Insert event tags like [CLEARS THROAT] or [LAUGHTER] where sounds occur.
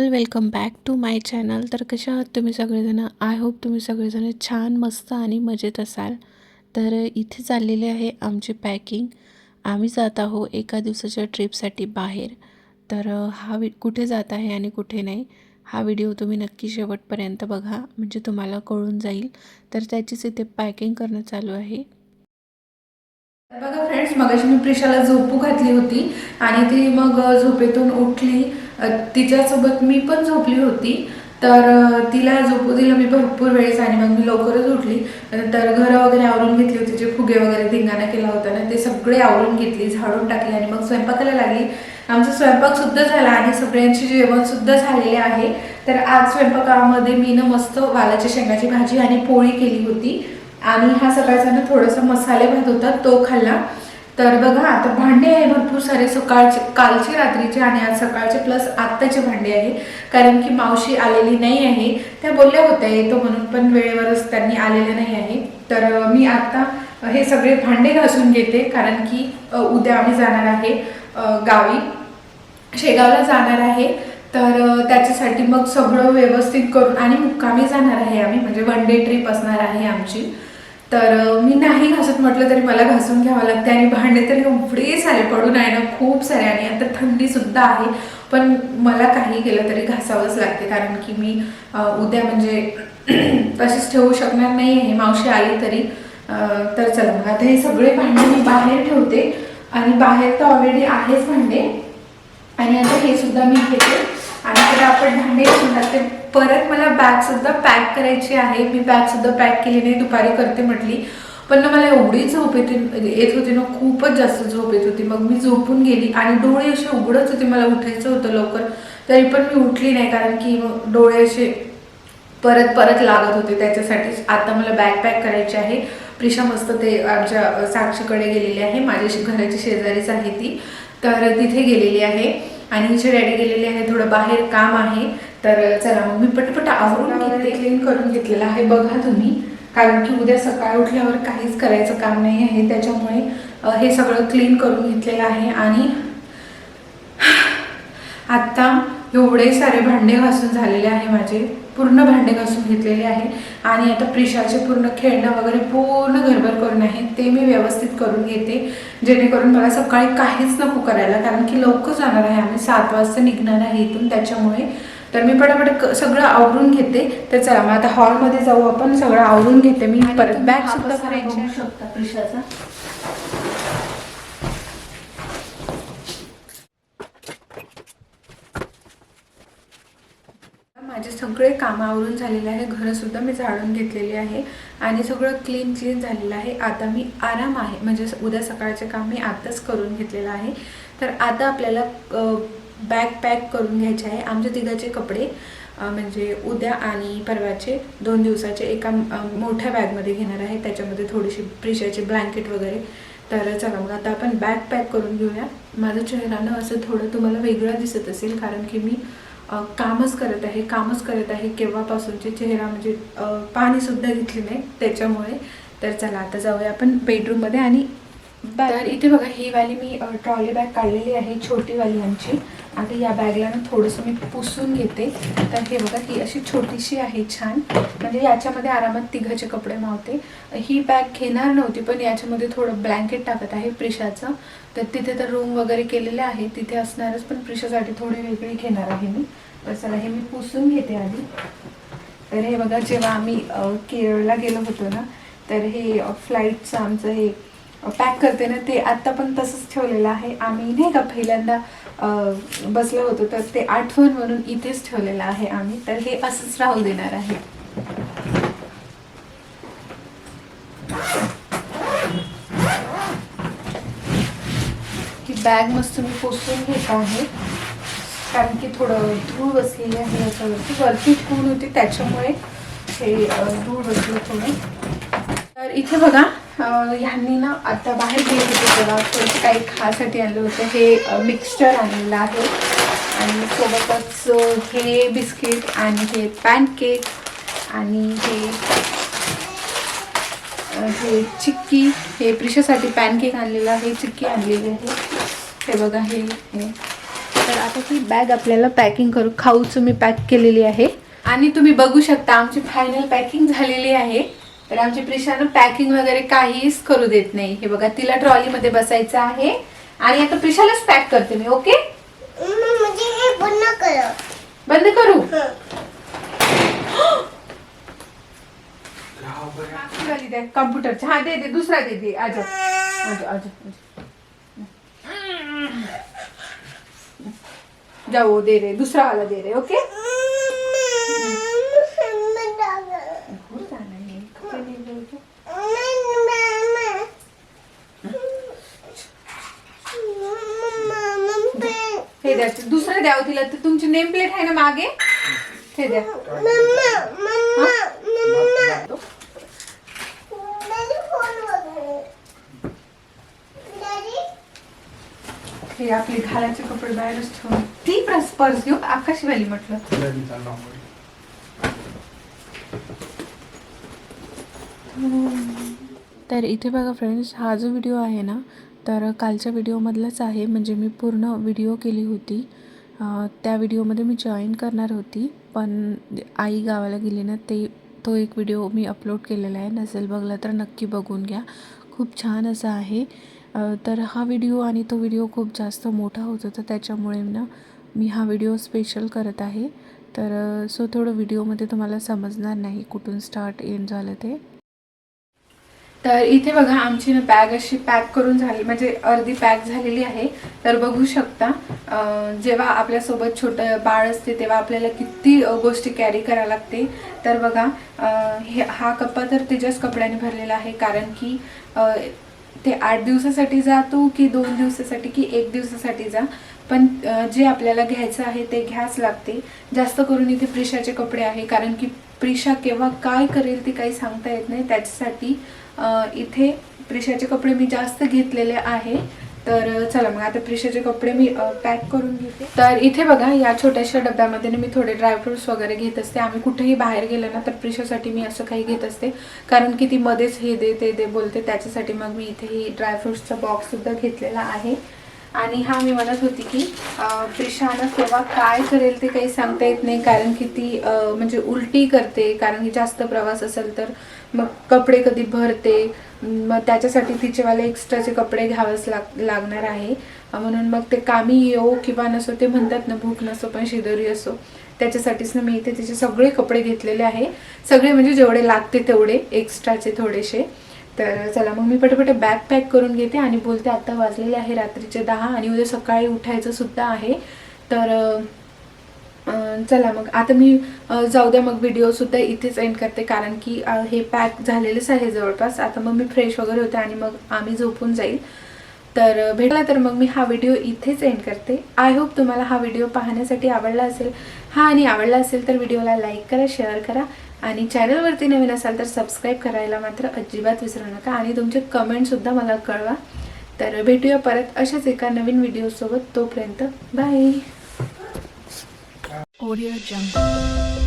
All welcome back to my channel तर कशा आहात तुम्ही सगळेजणं? आय होप तुम्ही सगळेजण छान मस्त आणि मजेत असाल. तर इथे चाललेले आहे आमची पॅकिंग आम्ही जात आहो एका दिवसाच्या ट्रिपसाठी बाहेर. तर हा वि कुठे जात आहे आणि कुठे नाही हा व्हिडिओ तुम्ही नक्की शेवटपर्यंत बघा म्हणजे तुम्हाला कळून जाईल. तर त्याचीच इथे पॅकिंग करणं चालू आहे. बघा फ्रेंड्स मगाशी मी प्रिशाला झोपू घातली होती आणि ती मग झोपेतून उठली. तिच्यासोबत मी पण झोपली होती. तर तिला झोपू दिलं मी भरपूर वेळेस आणि मग मी लवकरच उठली. तर घरं वगैरे आवरून घेतली होती जे फुगे वगैरे धिंगाणा केला होता ना ते सगळे आवरून घेतली झाडून टाकले आणि मग स्वयंपाकाला लागली. आमचा स्वयंपाक सुद्धा झाला आणि सगळ्यांचे जेवण सुद्धा झालेले आहे. तर आज स्वयंपाकामध्ये मी ना मस्त वालाच्या शेंगाची भाजी आणि पोळी केली होती. आणि हा सकाळचा ना थोडासा मसाले भात होता तो खाल्ला. तर बघा आता भांडे आहे भरपूर सारे सकाळचे कालचे रात्रीचे आणि आज सकाळचे प्लस आत्ताचे भांडे आहे. कारण की मावशी आलेली नाही आहे. त्या बोलल्या होत्या येतो म्हणून पण वेळेवरच त्यांनी आलेले नाही आहे. तर मी आता हे सगळे भांडे घासून घेते. कारण की उद्या आम्ही जाणार आहे गावी. शेगावला जाणार आहे. तर त्याच्यासाठी मग सगळं व्यवस्थित करून आणि मुक्कामी जाणार आहे आम्ही. म्हणजे वन डे ट्रिप असणार आहे आमची. तर मी नाही घासत म्हटलं तरी मला घासून घ्यावं लागते आणि भांडे तर एवढे सारे पडून आहे ना खूप सारे आणि आता थंडी सुद्धा आहे. पण मला काही केलं तरी घासावंच लागते कारण की मी उद्या म्हणजे [CLEARS THROAT] तशीच ठेवू शकणार नाही आहे. मावशी आली तरी तर चला मग. आता हे सगळे भांडे मी बाहेर ठेवते आणि बाहेर तर ऑलरेडी आहेच भांडे. आणि आता हे सुद्धा मी घेते आणि तर आपण भांडे घेऊन ते परत मला बॅगसुद्धा पॅक करायची आहे. मी बॅगसुद्धा पॅक केली नाही दुपारी करते म्हटली. पण ना मला एवढी झोप येते येत होती ना खूपच जास्त झोप येत होती. मग मी झोपून गेली आणि डोळे असे उघडत होते. मला उठायचं होतं लवकर. तरी पण मी उठली नाही कारण की मग डोळे असे परत परत लागत होते त्याच्यासाठीच. आता मला बॅग पॅक करायची आहे. प्रिशा मस्त ते आमच्या साक्षीकडे गेलेली आहे. माझ्याशी घराची शेजारीच आहे ती. तर तिथे गेलेली आहे. आणि हिचे डॅडी गेलेले आहे. थोडं बाहेर काम आहे. तर चला मग मी पटपट आवरून घेते. क्लीन करून घेतलेलं आहे. बघा तुम्ही. कारण की उद्या सकाळी उठल्यावर काहीच करायचं काम नाही आहे. त्याच्यामुळे हे सगळं क्लीन करून घेतलेलं आहे. आणि आत्ता एवढे सारे भांडे घासून झालेले आहे माझे. पूर्ण भांडे घासून घेतलेले आहे. आणि आता प्रिशाचे पूर्ण खेळणं वगैरे पूर्ण घरभर करून आहे. ते मी व्यवस्थित करून घेते. जेणेकरून मला सकाळी काहीच नको करायला. कारण की लवकर जाणार आहे. आम्ही सात वाजता निघणार आहे इथून. त्याच्यामुळे तर मी पटापट सगळं आवरून घेते. तर चला मग आता हॉलमध्ये जाऊ आपण सगळं आवरून घेते मी. परत बॅग सुद्धा भरायची आहे. शकता प्रिशाचा. माझे सगळे कामं आवरून झालेले आहे. घरं सुद्धा मी झाडून घेतलेली आहे. आणि सगळं क्लीन क्लीन झालेलं आहे. आता मी आराम आहे. म्हणजे उद्या सकाळचे काम मी आताच करून घेतलेलं आहे. तर आता आपल्याला बॅग पॅक करून घ्यायचे आहे. आमच्या तिघाचे कपडे म्हणजे उद्या आणि परवाचे दोन दिवसाचे एका मोठ्या बॅगमध्ये घेणार आहे. त्याच्यामध्ये थोडीशी प्रिशाचे ब्लँकेट वगैरे. तर चला मग आता आपण बॅग पॅक करून घेऊया. माझं चेहरानं असं थोडं तुम्हाला वेगळं दिसत असेल कारण की मी कामच करत आहे कामच करत आहे. केव्हापासूनचे चेहरा म्हणजे पाणीसुद्धा घेतली नाही त्याच्यामुळे. तर चला आता जाऊया आपण बेडरूममध्ये आणि तर इथे बघा ही वाली मी ट्रॉली बॅग काढलेली आहे छोटी वाली आमची. आता या बॅगला ना थोडंसं मी पुसून घेते. तर हे बघा ही अशी छोटीशी आहे छान. म्हणजे याच्यामध्ये आरामात तिघाचे कपडे मावते. ही बॅग घेणार नव्हती पण याच्यामध्ये थोडं ब्लँकेट टाकत आहे प्रिशाचं. तर तिथे तर रूम वगैरे केलेले आहे तिथे असणारच पण प्रिशासाठी थोडी वेगळी घेणार आहे मी. तर चला हे मी पुसून घेते आधी. तर हे बघा जेव्हा आम्ही केरळला गेलो होतो ना तर हे फ्लाईटचं आमचं हे पॅक करते ना ते आत्ता पण तसंच ठेवलेलं आहे. आम्ही नाही का पहिल्यांदा बसलो होतो तर ते आठवण म्हणून इथेच ठेवलेलं आहे आम्ही. तर हे असंच राहू देणार आहे. ही बॅग मस्त मी पोसून घेत आहे. कारण की थोडं धूळ बसलेली आहे याच्यावरती. वरती ठेवून होती त्याच्यामुळे हे धूळ बसलं थोडं. तर इथे बघा ह्यांनी ना आता बाहेर गेले होते बघा थोडं काही खासाठी आणलं होतं. हे मिक्सचर आणलेलं आहे. आणि सोबतच हे बिस्किट आणि हे पॅनकेक आणि हे हे चिक्की. हे प्रिशासाठी पॅनकेक आणलेलं आहे. चिक्की आणलेली आहे. हे बघा हे हे. तर आता ही बॅग आपल्याला पॅकिंग करू खाऊचं मी पॅक केलेली आहे. आणि तुम्ही बघू शकता आमची फायनल पॅकिंग झालेली आहे. तर आमची प्रिशानं पॅकिंग वगैरे काहीच करू देत नाही. हे बघा तिला ट्रॉलीमध्ये बसायचं आहे. आणि आता प्रिशालाच पॅक करते मी ओके म्हणजे हे कर बंद करू? कम्प्युटरचा हा दे दे दुसरा दे दे. आज जाऊ दे रे दुसरा वाला दे रे ओके द्या दुसरा द्यावं तिला. तर तुमची नेम प्लेट आहे ना मागे? हे द्या. हे? आपले घालायचे कपडे बाहेरच ठेवून. ती पर्स पर्स घेऊ आकाशवाली म्हटलं. तर इथे बघा फ्रेंड्स हा जो व्हिडिओ आहे ना तर कालच्या व्हिडिओमधलाच आहे. म्हणजे मी पूर्ण व्हिडिओ केली होती. त्या व्हिडिओमध्ये मी जॉईन करणार होती. पण आई गावाला गेली ना ते तो एक व्हिडिओ मी अपलोड केलेला आहे. नसेल बघला तर नक्की बघून घ्या. खूप छान असा आहे. तर हा व्हिडिओ आणि तो व्हिडिओ खूप जास्त मोठा होत होता. त्याच्यामुळे ना मी हा व्हिडिओ स्पेशल करत आहे. तर सो थोडं व्हिडिओमध्ये तुम्हाला समजणार नाही कुठून स्टार्ट एंड झालं ते. तर इथे बघा आमची ना बॅग अशी पॅक करून झाली म्हणजे अर्धी पॅक झालेली आहे. तर बघू शकता जेव्हा आपल्यासोबत छोटं बाळ असते तेव्हा आपल्याला किती गोष्टी कॅरी करायला लागते. तर बघा हे हा कप्पा तर तिच्याच कपड्याने भरलेला आहे कारण की ते आठ दिवसासाठी जातो की दोन दिवसासाठी की एक दिवसासाठी जा? पण जे आपल्याला घ्यायचं आहे ते घ्याच लागते. जास्त करून इथे प्रिशाचे कपडे आहे कारण की प्रिशा केव्हा काय करेल ते काही सांगता येत नाही. त्याच्यासाठी इथे प्रिशाचे कपडे मी जास्त घेतलेले आहे. तर चला मग आता प्रिशाचे कपडे मी पॅक करून घेते. तर इथे बघा या छोट्याशा डब्यामध्ये मी थोडे ड्रायफ्रुट्स वगैरे घेत असते. आम्ही कुठेही बाहेर गेलो ना तर प्रिशासाठी मी असं काही घेत असते. कारण की ती मध्येच हे दे ते दे बोलते. त्याच्यासाठी मग मी इथे ही ड्रायफ्रुट्सचा बॉक्स सुद्धा घेतलेला आहे. आणि हा मी म्हणत होती की प्रिशानं केव्हा काय करेल ते काही सांगता येत नाही कारण की ती म्हणजे उलटी करते कारण की जास्त प्रवास असेल तर मग कपडे कधी भरते मग त्याच्यासाठी तिचेवाले एक्स्ट्राचे कपडे घ्यावेच लाग लागणार आहे. म्हणून मग ते कामी येऊ किंवा नसो ते म्हणतात ना भूक नसो पण शिदोरी असो त्याच्यासाठीच ना मी इथे तिचे सगळे कपडे घेतलेले आहे. सगळे म्हणजे जेवढे लागते तेवढे एक्स्ट्राचे थोडेसे. तर चला मग मी पटापट बॅग पॅक करून घेते आणि बोलते आत्ता वाजलेले आहे रात्रीचे दहा आणि उद्या सकाळी उठायचं सुद्धा आहे. तर चला मग आता मी जाऊ द्या मग व्हिडिओ सुद्धा इथेच एंड करते कारण की हे पॅक झालेलेच आहे जवळपास. आता मग मी फ्रेश वगैरे होते आणि मग आम्ही झोपून जाईल. तर भेटला तर मग मी हा व्हिडिओ इथेच एंड करते. आय होप तुम्हाला हा व्हिडिओ पाहण्यासाठी आवडला असेल. हा आणि आवडला असेल तर व्हिडिओला लाईक करा शेअर करा. आणि चॅनलवरती नवीन असाल तर सबस्क्राईब करायला मात्र अजिबात विसरू नका. आणि तुमचे कमेंटसुद्धा मला कळवा. तर भेटूया परत अशाच एका नवीन व्हिडिओसोबत तोपर्यंत बाय Audio Jungle.